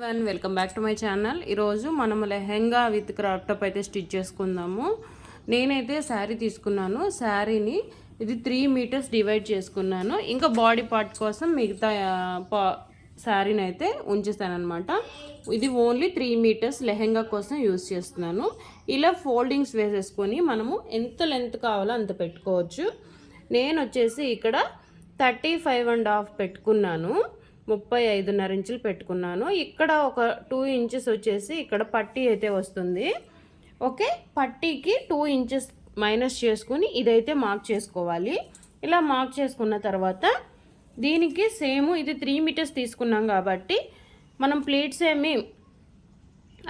One welcome back to my channel ఈరోజు మనము lehenga with crop top అయితే స్టిచ్ చేసుకుందాము. నేనైతే శారీ తీసుకున్నాను. శారీని ఇది త్రీ మీటర్స్ డివైడ్ చేసుకున్నాను. ఇంకా బాడీ పార్ట్ కోసం మిగతా పా శారీని అయితే ఉంచేస్తానమాట ఇది ఓన్లీ త్రీ మీటర్స్ లెహెంగా కోసం యూస్ చేస్తున్నాను. ఇలా ఫోల్డింగ్స్ వేసేసుకొని మనము ఎంత లెంత్ కావాలో అంత పెట్టుకోవచ్చు. నేను వచ్చేసి ఇక్కడ థర్టీ ఫైవ్ అండ్ హాఫ్ పెట్టుకున్నాను. ముప్పై ఐదున్నర ఇంచులు పెట్టుకున్నాను. ఇక్కడ ఒక టూ ఇంచెస్ వచ్చేసి ఇక్కడ పట్టీ అయితే వస్తుంది. ఓకే? పట్టీకి టూ ఇంచెస్ మైనస్ చేసుకుని ఇదైతే మార్క్ చేసుకోవాలి. ఇలా మార్క్ చేసుకున్న తర్వాత దీనికి సేమ్ ఇది త్రీ మీటర్స్ తీసుకున్నాం కాబట్టి మనం ప్లేట్స్ ఏమి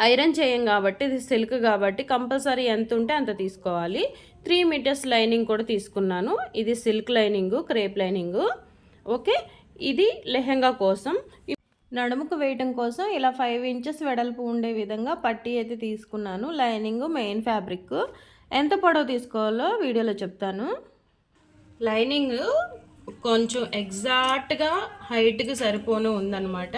ఐరన్ చేయం కాబట్టి ఇది సిల్క్ కాబట్టి కంపల్సరీ ఎంత ఉంటే అంత తీసుకోవాలి. త్రీ మీటర్స్ లైనింగ్ కూడా తీసుకున్నాను. ఇది silk lining crepe lining. Okay? ఇది లెహెంగా కోసం. నడుముకు వేయటం కోసం ఇలా ఫైవ్ ఇంచెస్ వెడల్పు ఉండే విధంగా పట్టీ అయితే తీసుకున్నాను. లైనింగ్ మెయిన్ ఫ్యాబ్రిక్ ఎంత పొడవు తీసుకోవాలో వీడియోలో చెప్తాను. లైనింగ్ కొంచెం ఎగ్జాక్ట్గా హైట్కి సరిపోను ఉందనమాట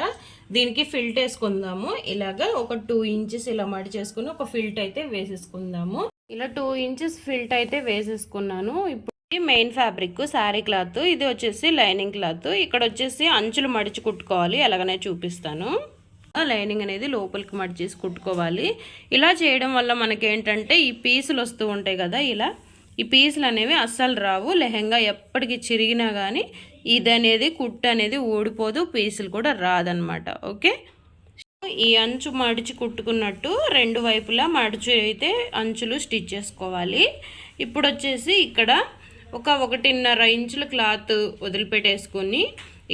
దీనికి ఫిల్ట్ వేసుకుందాము. ఇలాగా ఒక టూ ఇంచెస్ ఇలా మడి చేసుకుని ఒక ఫిల్ట్ అయితే వేసేసుకుందాము. ఇలా టూ ఇంచెస్ ఫిల్ట్ అయితే వేసేసుకున్నాను. ఇప్పుడు మెయిన్ ఫ్యాబ్రిక్ శారీ క్లాత్ ఇది వచ్చేసి లైనింగ్ క్లాత్ ఇక్కడ వచ్చేసి అంచులు మడిచి కుట్టుకోవాలి. ఎలాగనే చూపిస్తాను. లైనింగ్ అనేది లోపలికి మడిచేసి కుట్టుకోవాలి. ఇలా చేయడం వల్ల మనకి ఏంటంటే ఈ పీసులు వస్తూ ఉంటాయి కదా ఇలా. ఈ పీసులు అనేవి అస్సలు రావు. లెహంగా ఎప్పటికి చిరిగినా కానీ ఇది అనేది కుట్టు అనేది ఊడిపోదు. పీసులు కూడా రాదనమాట. ఓకే? ఈ అంచు మడిచి కుట్టుకున్నట్టు రెండు వైపులా మడిచి అయితే అంచులు స్టిచ్ చేసుకోవాలి. ఇప్పుడు వచ్చేసి ఇక్కడ ఒక ఒకటిన్నర ఇంచుల క్లాత్ వదిలిపెట్టేసుకొని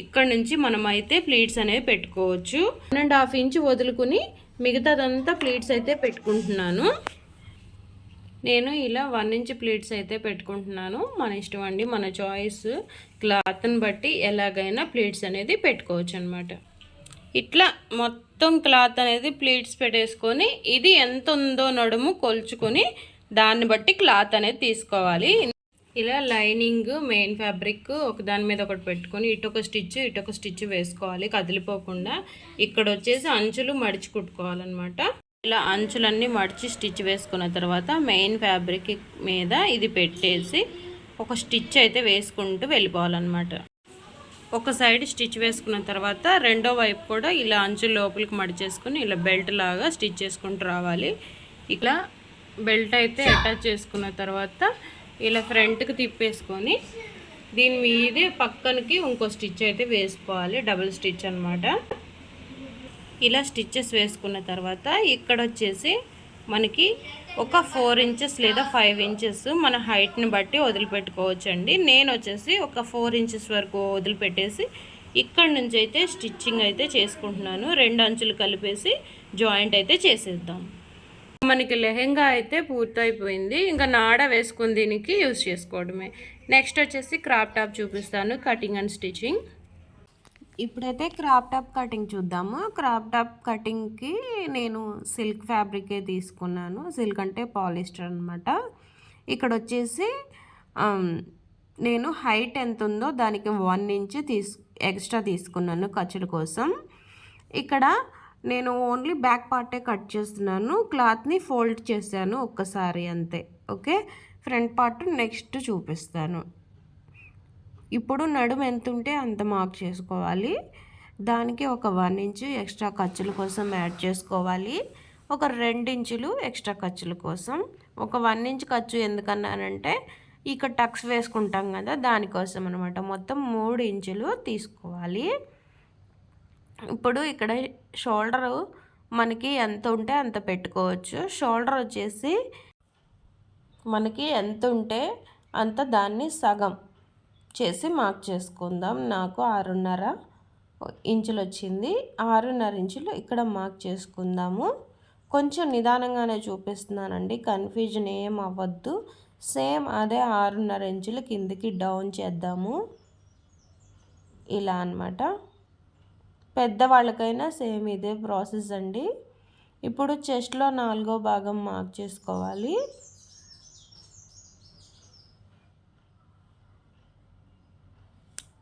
ఇక్కడ నుంచి మనం అయితే ప్లీట్స్ అనేవి పెట్టుకోవచ్చు. వన్ అండ్ హాఫ్ ఇంచ్ వదులుకుని మిగతాదంతా ప్లీట్స్ అయితే పెట్టుకుంటున్నాను. నేను ఇలా వన్ ఇంచ్ ప్లీట్స్ అయితే పెట్టుకుంటున్నాను. మన ఇష్టం అండి మన చాయిస్. క్లాత్ని బట్టి ఎలాగైనా ప్లీట్స్ అనేది పెట్టుకోవచ్చు అనమాట ఇట్లా మొత్తం క్లాత్ అనేది ప్లీట్స్ పెట్టేసుకొని ఇది ఎంత ఉందో నడుము కొలుచుకొని దాన్ని బట్టి క్లాత్ అనేది తీసుకోవాలి. ఇలా లైనింగ్ మెయిన్ ఫ్యాబ్రిక్ ఒక దాని మీద ఒకటి పెట్టుకొని ఇటొక స్టిచ్ ఇటొక స్టిచ్ వేసుకోవాలి కదిలిపోకుండా. ఇక్కడ వచ్చేసి అంచులు మడిచి కుట్టుకోవాలన్నమాట. ఇలా అంచులన్నీ మడిచి స్టిచ్ వేసుకున్న తర్వాత మెయిన్ ఫ్యాబ్రిక్ మీద ఇది పెట్టేసి ఒక స్టిచ్ అయితే వేసుకుంటూ వెళ్ళిపోవాలన్నమాట. ఒక సైడ్ స్టిచ్ వేసుకున్న తర్వాత రెండో వైపు కూడా ఇలా అంచు లోపలికి మడిచేసుకుని ఇలా బెల్ట్ లాగా స్టిచ్ చేసుకుంటూ రావాలి. ఇలా బెల్ట్ అయితే అటాచ్ చేసుకున్న తర్వాత ఇలా ఫ్రంట్కి తిప్పేసుకొని దీని మీదే పక్కనకి ఇంకో స్టిచ్ అయితే వేసుకోవాలి. డబుల్ స్టిచ్ అనమాట ఇలా స్టిచ్చెస్ వేసుకున్న తర్వాత ఇక్కడ వచ్చేసి మనకి ఒక ఫోర్ ఇంచెస్ లేదా ఫైవ్ ఇంచెస్ మన హైట్ని బట్టి వదిలిపెట్టుకోవచ్చండి. నేను వచ్చేసి ఒక ఫోర్ ఇంచెస్ వరకు వదిలిపెట్టేసి ఇక్కడ నుంచి అయితే స్టిచ్చింగ్ అయితే చేసుకుంటున్నాను. రెండు అంచులు కలిపేసి జాయింట్ అయితే చేసేద్దాం. మనకి లెహెంగా అయితే పూర్తయిపోయింది. ఇంకా నాడ వేసుకుని దీనికి యూస్ చేసుకోవడమే. నెక్స్ట్ వచ్చేసి క్రాప్ టాప్ చూపిస్తాను కటింగ్ అండ్ స్టిచ్చింగ్. ఇప్పుడైతే క్రాప్ టాప్ కటింగ్ చూద్దాము. క్రాప్ టాప్ కటింగ్కి నేను సిల్క్ ఫ్యాబ్రికే తీసుకున్నాను. సిల్క్ అంటే పాలిస్టర్ అనమాట ఇక్కడ వచ్చేసి నేను హైట్ ఎంత ఉందో దానికి వన్ ఇంచ్ తీసు ఎక్స్ట్రా తీసుకున్నాను ఖర్చుల కోసం. ఇక్కడ నేను ఓన్లీ బ్యాక్ పార్టే కట్ చేస్తున్నాను. క్లాత్ని ఫోల్డ్ చేశాను ఒక్కసారి అంతే. ఓకే ఫ్రంట్ పార్ట్ నెక్స్ట్ చూపిస్తాను. ఇప్పుడు నడుము ఎంత ఉంటే అంత మార్క్ చేసుకోవాలి. దానికి ఒక వన్ ఇంచు ఎక్స్ట్రా ఖర్చుల కోసం యాడ్ చేసుకోవాలి. ఒక రెండించులు ఎక్స్ట్రా ఖర్చుల కోసం. ఒక వన్ ఇంచ్ ఖర్చు ఎందుకన్నానంటే ఇక్కడ టక్స్ వేసుకుంటాం కదా దానికోసం అనమాట మొత్తం మూడు ఇంచులు తీసుకోవాలి. ఇప్పుడు ఇక్కడ షోల్డర్ మనకి ఎంత ఉంటే అంత పెట్టుకోవచ్చు. షోల్డర్ వచ్చేసి మనకి ఎంత ఉంటే అంత దాన్ని సగం చేసి మార్క్ చేసుకుందాం. నాకు ఆరున్నర ఇంచులు వచ్చింది. ఆరున్నర ఇంచులు ఇక్కడ మార్క్ చేసుకుందాము. కొంచెం నిదానంగానే చూపిస్తున్నానండి. కన్ఫ్యూజన్ ఏం అవ్వద్దు. సేమ్ అదే ఆరున్నర ఇంచులు కిందికి డౌన్ చేద్దాము. ఇలా అన్నమాట. పెద్దవాళ్ళకైనా సేమ్ ఇదే ప్రాసెస్ అండి. ఇప్పుడు చెస్ట్లో నాలుగో భాగం మార్క్ చేసుకోవాలి.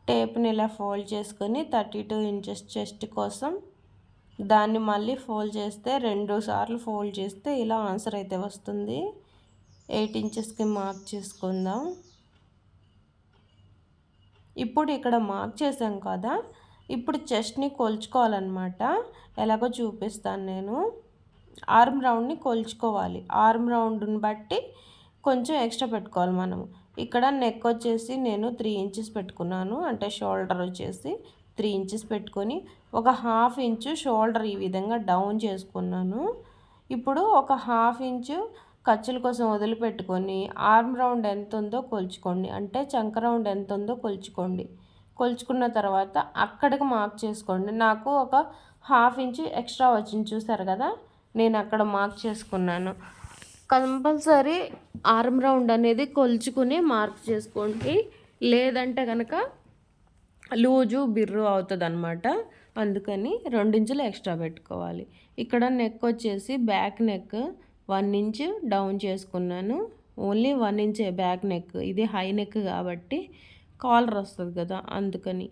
టేప్ని ఇలా ఫోల్డ్ చేసుకొని థర్టీ టూ ఇంచెస్ చెస్ట్ కోసం దాన్ని మళ్ళీ ఫోల్డ్ చేస్తే రెండు సార్లు ఫోల్డ్ చేస్తే ఇలా ఆన్సర్ అయితే వస్తుంది. ఎయిట్ ఇంచెస్కి మార్క్ చేసుకుందాం. ఇప్పుడు ఇక్కడ మార్క్ చేసాం కదా ఇప్పుడు చెస్ట్ని కొలుచుకోవాలన్నమాట. ఎలాగో చూపిస్తాను నేను. ఆర్మ్ రౌండ్ని కొలుచుకోవాలి. ఆర్మ్ రౌండ్ని బట్టి కొంచెం ఎక్స్ట్రా పెట్టుకోవాలి మనం ఇక్కడ నెక్ వచ్చేసి నేను త్రీ ఇంచెస్ పెట్టుకున్నాను. అంటే షోల్డర్ వచ్చేసి త్రీ ఇంచెస్ పెట్టుకొని ఒక హాఫ్ ఇంచు షోల్డర్ ఈ విధంగా డౌన్ చేసుకున్నాను. ఇప్పుడు ఒక హాఫ్ ఇంచు ఖర్చుల కోసం వదిలిపెట్టుకొని ఆర్మ్ రౌండ్ ఎంత ఉందో కొలుచుకోండి. అంటే చంక రౌండ్ ఎంత ఉందో కొలుచుకోండి. కొలుచుకున్న తర్వాత అక్కడికి మార్క్ చేసుకోండి. నాకు ఒక హాఫ్ ఇంచు ఎక్స్ట్రా వచ్చింది చూసారు కదా? నేను అక్కడ మార్క్ చేసుకున్నాను. కంపల్సరీ ఆర్మ్ రౌండ్ అనేది కొలుచుకుని మార్క్ చేసుకోండి. లేదంటే కనుక లూజు బిర్రు అవుతుంది అనమాట అందుకని రెండించులు ఎక్స్ట్రా పెట్టుకోవాలి. ఇక్కడ నెక్ వచ్చేసి back neck one inch down చేసుకున్నాను. ఓన్లీ వన్ ఇంచే బ్యాక్ నెక్. ఇది హై నెక్ కాబట్టి కాలర్ వస్తుంది కదా అందుకని.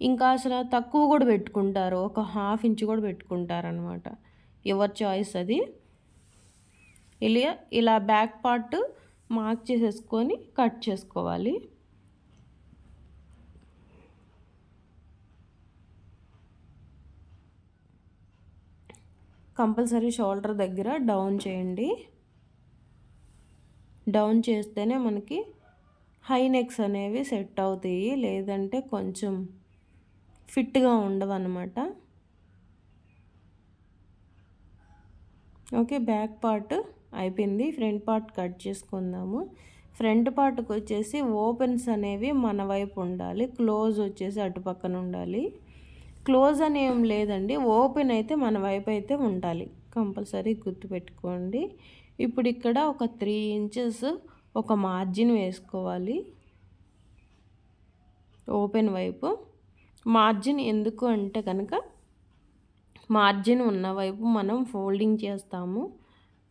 ఇంకా అసలు తక్కువ కూడా పెట్టుకుంటారు ఒక హాఫ్ ఇంచ్ కూడా పెట్టుకుంటారు అనమాట ఎవరి చాయిస్ అది? ఇలా ఇలా బ్యాక్ పార్ట్ మార్క్ చేసేసుకొని కట్ చేసుకోవాలి. కంపల్సరీ షోల్డర్ దగ్గర డౌన్ చేయండి. డౌన్ చేస్తేనే మనకి హై నెక్స్ అనేవి సెట్ అవుతాయి. లేదంటే కొంచెం ఫిట్గా ఉండవు అనమాట ఓకే బ్యాక్ పార్ట్ అయిపోయింది. ఫ్రంట్ పార్ట్ కట్ చేసుకుందాము. ఫ్రంట్ పార్ట్కి వచ్చేసి ఓపెన్స్ అనేవి మన వైపు ఉండాలి. క్లోజ్ వచ్చేసి అటు పక్కన ఉండాలి. క్లోజ్ అని ఏం లేదండి. ఓపెన్ అయితే మన వైపు అయితే ఉండాలి. కంపల్సరీ గుర్తుపెట్టుకోండి. ఇప్పుడు ఇక్కడ ఒక త్రీ ఇంచెస్ ఒక మార్జిన్ వేసుకోవాలి. ఓపెన్ వైపు. మార్జిన్ ఎందుకు అంటే కనుక మార్జిన్ ఉన్న వైపు మనం ఫోల్డింగ్ చేస్తాము.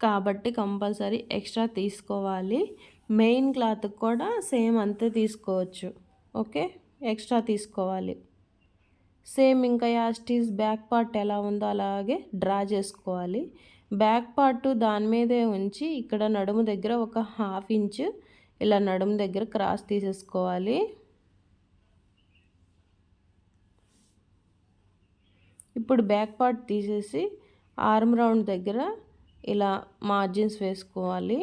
కాబట్టి కంపల్సరీ ఎక్స్ట్రా తీసుకోవాలి. మెయిన్ క్లాత్ కూడా సేమ్ అంతే తీసుకోవచ్చు. ఓకే? ఎక్స్ట్రా తీసుకోవాలి. సేమ్ ఇంకా యాస్టీస్ బ్యాక్ పార్ట్ ఎలా ఉందో అలాగే డ్రా చేసుకోవాలి. బ్యాక్ పార్ట్ దాని మీదే ఉంచి ఇక్కడ నడుము దగ్గర ఒక హాఫ్ ఇంచ్ ఇలా నడుము దగ్గర క్రాస్ తీసేసుకోవాలి. ఇప్పుడు బ్యాక్ పార్ట్ తీసేసి ఆర్మ్ రౌండ్ దగ్గర ఇలా మార్జిన్స్ వేసుకోవాలి.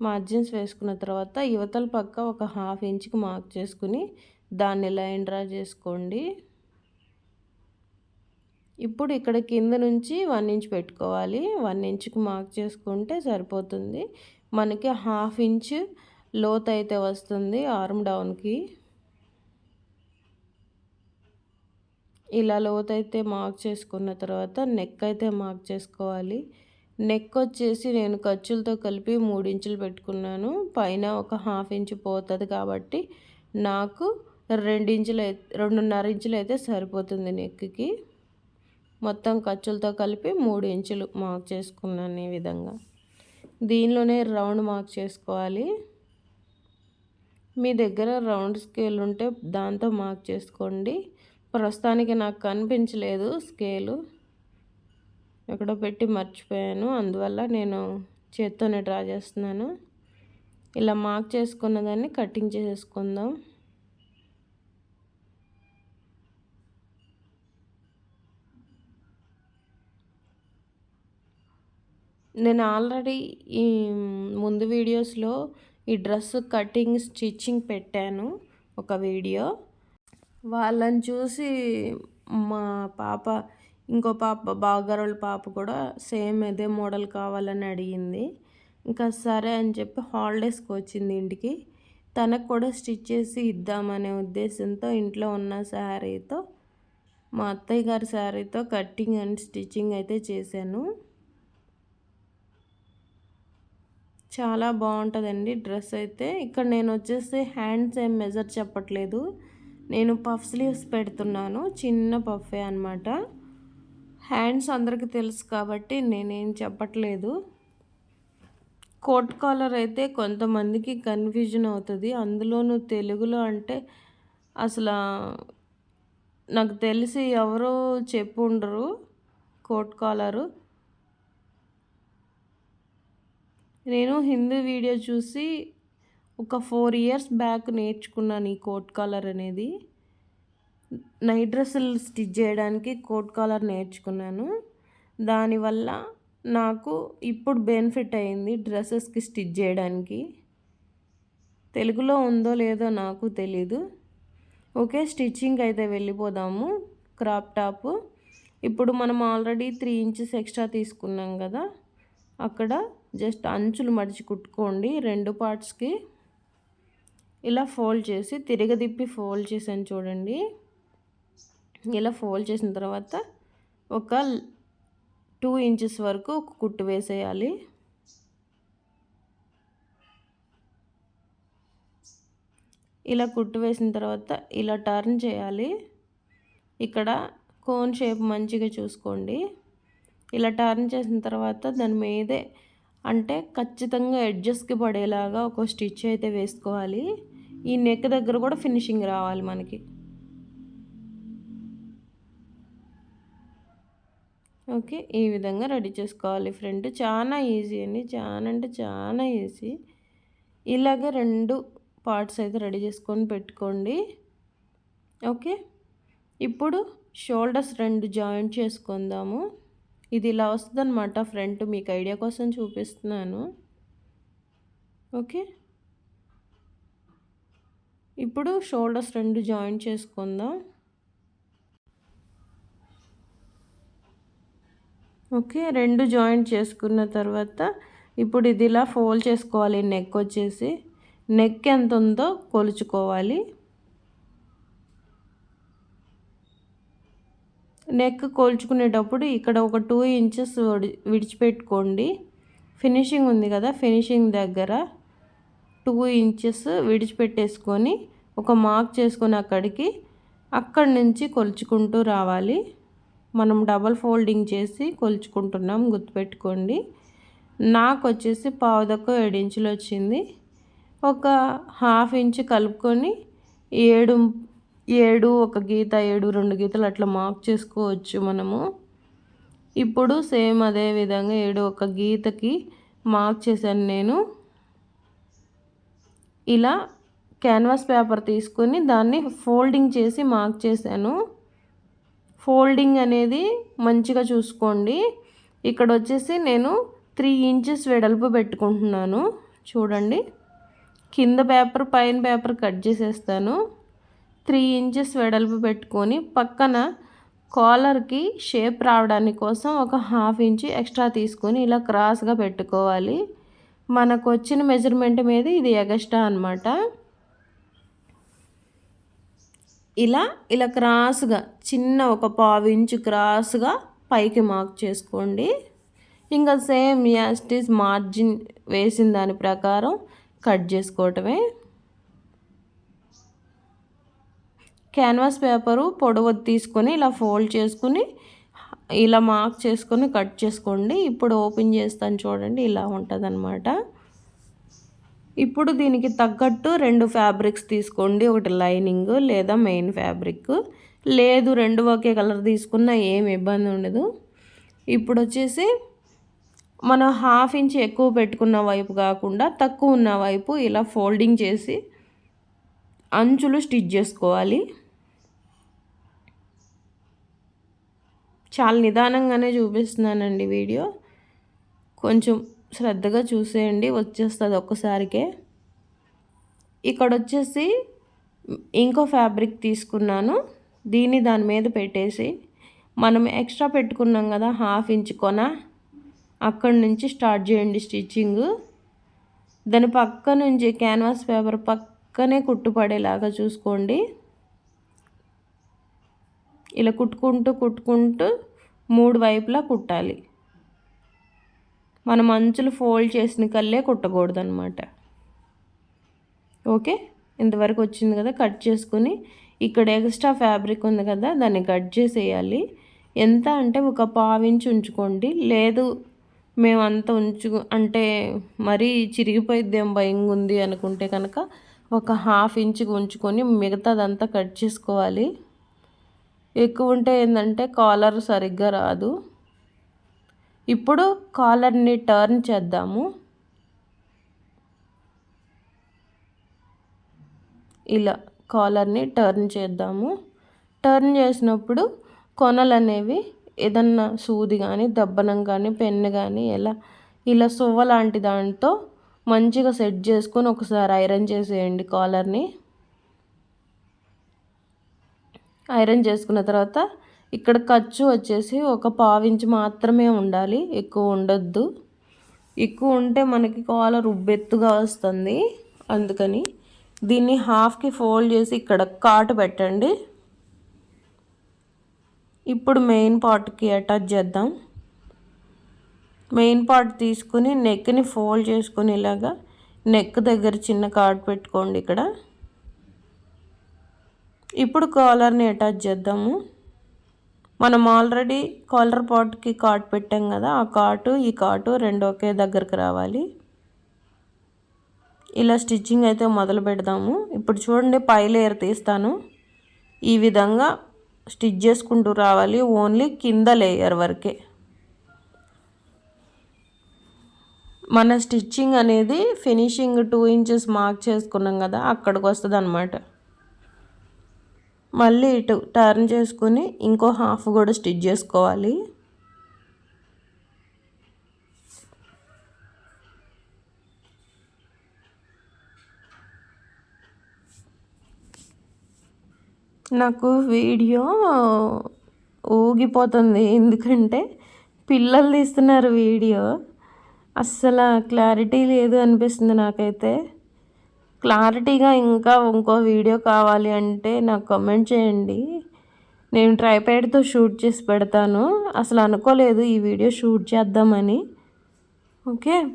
మార్జిన్స్ వేసుకున్న తర్వాత యువతల పక్క ఒక హాఫ్ ఇంచ్కి మార్క్ చేసుకుని దాన్ని లైన్ డ్రా చేసుకోండి. ఇప్పుడు ఇక్కడ కింద నుంచి వన్ ఇంచ్ పెట్టుకోవాలి. వన్ ఇంచ్కి మార్క్ చేసుకుంటే సరిపోతుంది. మనకి హాఫ్ ఇంచ్ లోత్ అయితే వస్తుంది ఆర్మ్ డౌన్కి. ఇలా లోత్ అయితే మార్క్ చేసుకున్న తర్వాత నెక్ అయితే మార్క్ చేసుకోవాలి. నెక్ వచ్చేసి నేను ఖర్చులతో కలిపి మూడు ఇంచులు పెట్టుకున్నాను. పైన ఒక హాఫ్ ఇంచు పోతుంది కాబట్టి నాకు రెండు ఇంచులు రెండున్నర ఇంచులు అయితే సరిపోతుంది నెక్కి. మొత్తం ఖర్చులతో కలిపి మూడు ఇంచులు మార్క్ చేసుకున్నాను ఈ విధంగా. దీనిలోనే రౌండ్ మార్క్ చేసుకోవాలి. మీ దగ్గర రౌండ్ స్కేల్ ఉంటే దాంతో మార్క్ చేసుకోండి. ప్రస్తుతానికి నాకు కనిపించలేదు స్కేలు. ఎక్కడో పెట్టి మర్చిపోయాను. అందువల్ల నేను చేత్తోనే డ్రా చేస్తున్నాను. ఇలా మార్క్ చేసుకున్న దాన్ని కటింగ్ చేసేసుకుందాం. నేను ఆల్రెడీ ఈ ముందు వీడియోస్లో ఈ డ్రెస్ కటింగ్ స్టిచ్చింగ్ పెట్టాను ఒక వీడియో. వాళ్ళని చూసి మా పాప ఇంకో పాప బాగారోళ్ళ పాప కూడా సేమ్ అదే మోడల్ కావాలని అడిగింది. ఇంకా సరే అని చెప్పి హాలిడేస్కి వచ్చింది ఇంటికి. తనకు కూడా స్టిచ్ చేసి ఇద్దామనే ఉద్దేశంతో ఇంట్లో ఉన్న శారీతో మా అత్తయ్య గారి శారీతో కట్టింగ్ అండ్ స్టిచ్చింగ్ అయితే చేశాను. చాలా బాగుంటుందండి డ్రెస్ అయితే. ఇక్కడ నేను వచ్చేసి హ్యాండ్స్ ఏం మెజర్ చెప్పట్లేదు. నేను పఫ్ స్లీవ్స్ పెడుతున్నాను చిన్న పఫే అనమాట హ్యాండ్స్ అందరికీ తెలుసు కాబట్టి నేనేం చెప్పట్లేదు. కోట్ కాలర్ అయితే కొంతమందికి కన్ఫ్యూజన్ అవుతుంది. అందులోనూ తెలుగులో అంటే అసలు నాకు తెలిసి ఎవరో చెప్పు ఉండరు కోట్ కాలరు. నేను హిందీ వీడియో చూసి ఒక ఫోర్ ఇయర్స్ బ్యాక్ నేర్చుకున్నాను ఈ కోట్ కాలర్ అనేది. నైట్ డ్రెస్సులు స్టిచ్ చేయడానికి కోట్ కాలర్ నేర్చుకున్నాను. దానివల్ల నాకు ఇప్పుడు బెనిఫిట్ అయింది డ్రెస్సెస్కి స్టిచ్ చేయడానికి. తెలుగులో ఉందో లేదో నాకు తెలీదు. ఓకే స్టిచ్చింగ్ అయితే వెళ్ళిపోదాము. Crop top. ఇప్పుడు మనం ఆల్రెడీ త్రీ ఇంచెస్ ఎక్స్ట్రా తీసుకున్నాం కదా. అక్కడ జస్ట్ అంచులు మడిచి కుట్టుకోండి. రెండు పార్ట్స్కి ఇలా ఫోల్డ్ చేసి తిరగదిప్పి ఫోల్డ్ చేసాను చూడండి. ఇలా ఫోల్డ్ చేసిన తర్వాత ఒక టూ ఇంచెస్ వరకు ఒక కుట్టు వేసేయాలి. ఇలా కుట్టు వేసిన తర్వాత ఇలా టర్న్ చేయాలి. ఇక్కడ కోన్ షేప్ మంచిగా చూసుకోండి. ఇలా టర్న్ చేసిన తర్వాత దాని మీదే అంటే ఖచ్చితంగా ఎడ్జెస్కి పడేలాగా ఒక స్టిచ్ అయితే వేసుకోవాలి. ఈ నెక్ దగ్గర కూడా ఫినిషింగ్ రావాలి మనకి. ఓకే ఈ విధంగా రెడీ చేసుకోవాలి ఫ్రంట్ చాలా ఈజీ అండి. చాలా అంటే చాలా ఈజీ. ఇలాగ రెండు పార్ట్స్ అయితే రెడీ చేసుకొని పెట్టుకోండి. ఓకే ఇప్పుడు షోల్డర్స్ రెండు జాయింట్ చేసుకుందాము. ఇది ఇలా వస్తుందన్నమాట. ఫ్రంట్ మీకు ఐడియా కోసం చూపిస్తున్నాను. ఓకే? ఇప్పుడు షోల్డర్స్ రెండు జాయింట్ చేసుకుందాం. ఓకే రెండు జాయింట్ చేసుకున్న తర్వాత ఇప్పుడు ఇది ఇలా ఫోల్డ్ చేసుకోవాలి నెక్ వచ్చేసి. నెక్ ఎంత ఉందో కొలుచుకోవాలి. నెక్ కోల్చుకునేటప్పుడు ఇక్కడ ఒక టూ ఇంచెస్ విడిచిపెట్టుకోండి. ఫినిషింగ్ ఉంది కదా ఫినిషింగ్ దగ్గర టూ ఇంచెస్ విడిచిపెట్టేసుకొని ఒక మార్క్ చేసుకొని అక్కడికి అక్కడి నుంచి కొలుచుకుంటూ రావాలి. మనం డబల్ ఫోల్డింగ్ చేసి కొలుచుకుంటున్నాం గుర్తుపెట్టుకోండి. నాకు వచ్చేసి పావుదక్క ఏడించులు ఏడు ఇంచులు వచ్చింది. ఒక హాఫ్ ఇంచ్ కలుపుకొని ఏడు ఏడు ఒక గీత ఏడు రెండు గీతలు అట్లా మార్క్ చేసుకోవచ్చు మనము. ఇప్పుడు సేమ్ అదే విధంగా ఏడు ఒక గీతకి మార్క్ చేశాను నేను. ఇలా క్యాన్వాస్ పేపర్ తీసుకొని దాన్ని ఫోల్డింగ్ చేసి మార్క్ చేశాను. ఫోల్డింగ్ అనేది మంచిగా చూసుకోండి. ఇక్కడ వచ్చేసి నేను త్రీ ఇంచెస్ వెడల్పు పెట్టుకుంటున్నాను. చూడండి. కింద పేపర్ పైన పేపర్ కట్ చేసేస్తాను. త్రీ ఇంచెస్ వెడల్పు పెట్టుకొని పక్కన కాలర్కి షేప్ రావడానికి కోసం ఒక హాఫ్ ఇంచ్ ఎక్స్ట్రా తీసుకొని ఇలా క్రాస్గా పెట్టుకోవాలి. మనకు వచ్చిన మెజర్మెంట్ మీద ఇది ఎగస్ట్రా అనమాట ఇలా ఇలా క్రాస్గా చిన్న ఒక పావు ఇంచు క్రాస్గా పైకి మార్క్ చేసుకోండి. ఇంకా సేమ్ యాస్టిస్ మార్జిన్ వేసిన దాని ప్రకారం కట్ చేసుకోవటమే. క్యాన్వాస్ పేపరు పొడవు తీసుకొని ఇలా ఫోల్డ్ చేసుకుని ఇలా మార్క్ చేసుకొని కట్ చేసుకోండి. ఇప్పుడు ఓపెన్ చేస్తాను చూడండి ఇలా ఉంటుంది ఇప్పుడు దీనికి తగ్గట్టు రెండు ఫ్యాబ్రిక్స్ తీసుకోండి. ఒకటి లైనింగ్ లేదా మెయిన్ ఫ్యాబ్రిక్. లేదు రెండు ఒకే కలర్ తీసుకున్నా ఏం ఇబ్బంది ఉండదు. ఇప్పుడు వచ్చేసి మనం హాఫ్ ఇంచ్ ఎక్కువ పెట్టుకున్న వైపు కాకుండా తక్కువ ఉన్న వైపు ఇలా ఫోల్డింగ్ చేసి అంచులు స్టిచ్ చేసుకోవాలి. చాలా నిదానంగానే చూపిస్తున్నానండి వీడియో. కొంచెం శ్రద్ధగా చూసేయండి వచ్చేస్తుంది ఒక్కసారికే. ఇక్కడ వచ్చేసి ఇంకో ఫ్యాబ్రిక్ తీసుకున్నాను. దీన్ని దాని మీద పెట్టేసి మనం ఎక్స్ట్రా పెట్టుకున్నాం కదా హాఫ్ ఇంచ్ కొన. అక్కడి నుంచి స్టార్ట్ చేయండి స్టిచ్చింగ్. దాని పక్క నుంచి క్యాన్వాస్ పేపర్ పక్కనే కుట్టుపడేలాగా చూసుకోండి. ఇలా కుట్టుకుంటూ కుట్టుకుంటూ మూడు వైపులా కుట్టాలి. మనం అంచులు ఫోల్డ్ చేసిన కల్లే కుట్టకూడదు అనమాట ఓకే? ఇంతవరకు వచ్చింది కదా? కట్ చేసుకుని ఇక్కడ ఎక్స్ట్రా ఫ్యాబ్రిక్ ఉంది కదా? దాన్ని కట్ చేసేయాలి. ఎంత అంటే ఒక పావించి ఉంచుకోండి. లేదు మేము అంత ఉంచు అంటే మరీ చిరిగిపోయిద్దేం భయం ఉంది అనుకుంటే కనుక ఒక హాఫ్ ఇంచుకి ఉంచుకొని మిగతాదంతా కట్ చేసుకోవాలి. ఎక్కువ ఉంటే ఏంటంటే కాలర్ సరిగ్గా రాదు. ఇప్పుడు కాలర్ని టర్న్ చేద్దాము. ఇలా కాలర్ని టర్న్ చేద్దాము. టర్న్ చేసినప్పుడు కొనలు అనేవి ఏదన్నా సూది కానీ దబ్బనం కానీ పెన్ను కానీ ఎలా ఇలా సువ్వ లాంటి దాంతో మంచిగా సెట్ చేసుకొని ఒకసారి ఐరన్ చేసేయండి కాలర్ని. ఐరన్ చేసుకున్న తర్వాత ఇక్కడ ఖర్చు వచ్చేసి ఒక పావించి మాత్రమే ఉండాలి ఎక్కువ ఉండొద్దు. ఎక్కువ ఉంటే మనకి కాలర్ ఉబ్బెత్తుగా వస్తుంది. అందుకని దీన్ని హాఫ్కి ఫోల్డ్ చేసి ఇక్కడ కాటు పెట్టండి. ఇప్పుడు మెయిన్ పార్ట్కి అటాచ్ చేద్దాం. మెయిన్ పార్ట్ తీసుకుని నెక్ని ఫోల్డ్ చేసుకుని ఇలాగా నెక్ దగ్గర చిన్న కాటు పెట్టుకోండి ఇక్కడ. ఇప్పుడు కాలర్ని అటాచ్ చేద్దాము. మనం ఆల్రెడీ కాలర్ పాట్కి కాట్ పెట్టాం కదా ఆ కాటు ఈ కాటు రెండు ఒకే దగ్గరకు రావాలి. ఇలా స్టిచ్చింగ్ అయితే మొదలు పెడదాము. ఇప్పుడు చూడండి పై లేయర్ తీస్తాను. ఈ విధంగా స్టిచ్ చేసుకుంటూ రావాలి ఓన్లీ కింద లేయర్ వరకే. మన స్టిచ్చింగ్ అనేది ఫినిషింగ్ టూ ఇంచెస్ మార్క్ చేసుకున్నాం కదా అక్కడికి వస్తుంది అనమాట మళ్ళీ ఇటు టర్న్ చేసుకుని ఇంకో హాఫ్ కూడా స్టిచ్ చేసుకోవాలి. నాకు వీడియో ఊగిపోతుంది ఎందుకంటే పిల్లలు తీస్తున్నారు వీడియో. అస్సలు క్లారిటీ లేదు అనిపిస్తుంది నాకైతే. క్లారిటీగా ఇంకా ఇంకో వీడియో కావాలి అంటే నాకు కమెంట్ చేయండి. నేను ట్రైప్యాడ్తో షూట్ చేసి పెడతాను. అసలు అనుకోలేదు ఈ వీడియో షూట్ చేద్దామని. ఓకే?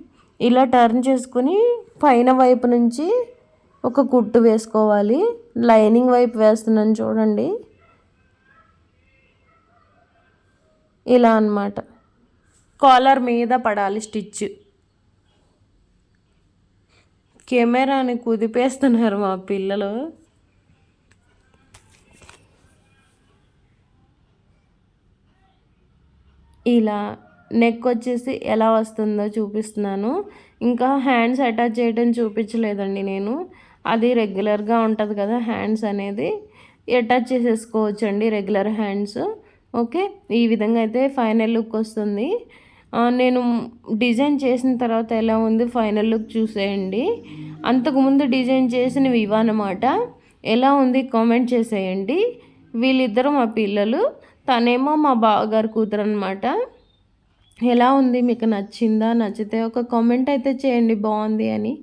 ఇలా టర్న్ చేసుకుని పైన వైపు నుంచి ఒక కుట్టు వేసుకోవాలి. లైనింగ్ వైపు వేస్తున్నాను చూడండి. ఇలా అనమాట కాలర్ మీద పడాలి స్టిచ్. కెమెరాని కుదిపేస్తున్నారు మా పిల్లలు. ఇలా నెక్ వచ్చేసి ఎలా వస్తుందో చూపిస్తున్నాను. ఇంకా హ్యాండ్స్ అటాచ్ చేయడం చూపించలేదండి నేను. అది రెగ్యులర్గా ఉంటుంది కదా హ్యాండ్స్ అనేది. అటాచ్ చేసేసుకోవచ్చండి రెగ్యులర్ హ్యాండ్స్ ఓకే ఈ విధంగా అయితే ఫైనల్ లుక్ వస్తుంది. నేను డిజైన్ చేసిన తర్వాత ఎలా ఉంది ఫైనల్ లుక్ చూసేయండి. అంతకుముందు డిజైన్ చేసినవి ఇవన్నమాట ఎలా ఉంది కామెంట్ చేసేయండి. వీళ్ళిద్దరు మా పిల్లలు. తనేమో మా బావగారు కూతురు అనమాట ఎలా ఉంది? మీకు నచ్చిందా? నచ్చితే ఒక కామెంట్ అయితే చేయండి. బాగుంది అని.